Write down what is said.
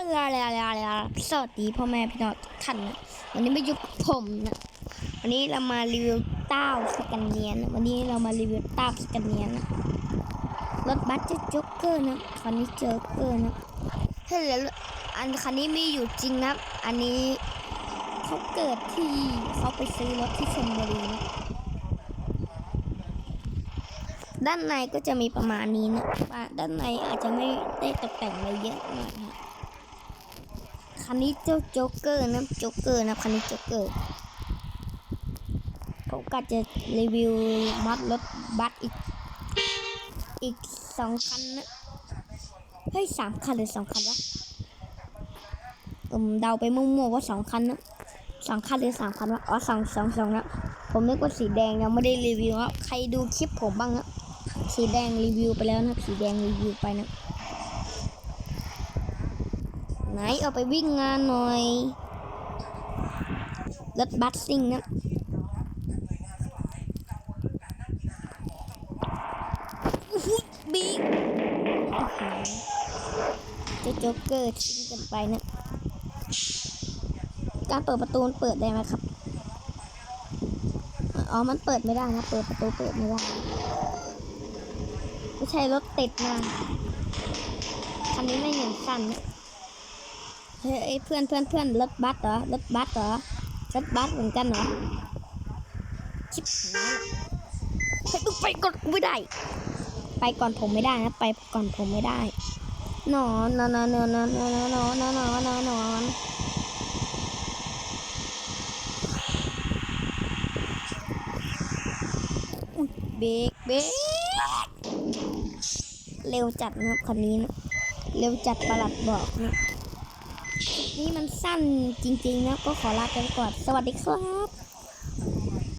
ลาลาลาลาสวัสดีพ่อแม่พี่น้องทุกท่านนะวันนี้ไม่ยู่กับผมนะวันนี้เรามารีวิวเต้าสกันเนียนวันนี้เรามารีวิวเต้าสกันเนียนนะรถบัสเจะจ็อกเกอร์นะคันนี้เจอเกอร์นะเฮ้ยแล้วอันคันนี้มีอยู่จริงนะอันนี้เขาเกิดที่เขาไปซื้อรถที่ชลบุรีนะด้านในก็จะมีประมาณนี้นะว่าด้านในอาจจะไม่ได้ตกแต่งอะไรเยอะหน่อยนะ คันนี้เจ้าโจ๊กเกอร์นะโจ๊กเกอร์นะคันนี้โจ๊กเกอร์ผมก็จะรีวิวมัดรถบัสอีก อีกสองคันนะเฮ้ยสามคันหรือสองคันวะผมเดาไปมั่วๆว่าสองคันนะสองคันหรือสามคันวะอ๋อสองสองสองนะผมนึกว่าสีแดงยังไม่ได้รีวิวนะใครดูคลิปผมบ้างนะสีแดงรีวิวไปแล้วนะสีแดงรีวิวไปนะ ไหนเอาไปวิ่งงานหน่อยรถบัสซิ่งนะบิ๊กโอ้โหเจ้าโจ๊กเกอร์ชิ่งกันไปนะการเปิดประตูเปิดได้ไหมครับ อ๋อ มันเปิดไม่ได้นะ เปิดประตูเปิดไม่ได้ ไม่ใช่รถติดนะคันนี้ไม่เห็นสั่นนะ เฮ้ยเพื่อนเพื่อนเพื่อนรถบัสเหรอรถบัสเหรอรถบัสเหมือนกันเหรอชิบหายละเฮ้ยมึงไปก่อนกูไม่ได้ ไปก่อนผมไม่ได้นะไปก่อนผมไม่ได้นอนนอนนอนนอนนอนนอนนอนนอนนอนนอนนอนเบรกเบรกเร็วจัดนะครับคันนี้นะเร็วจัดประหลัดบอกนะ นี่มันสั้นจริงๆนะก็ขอลาไปก่อน สวัสดีครับ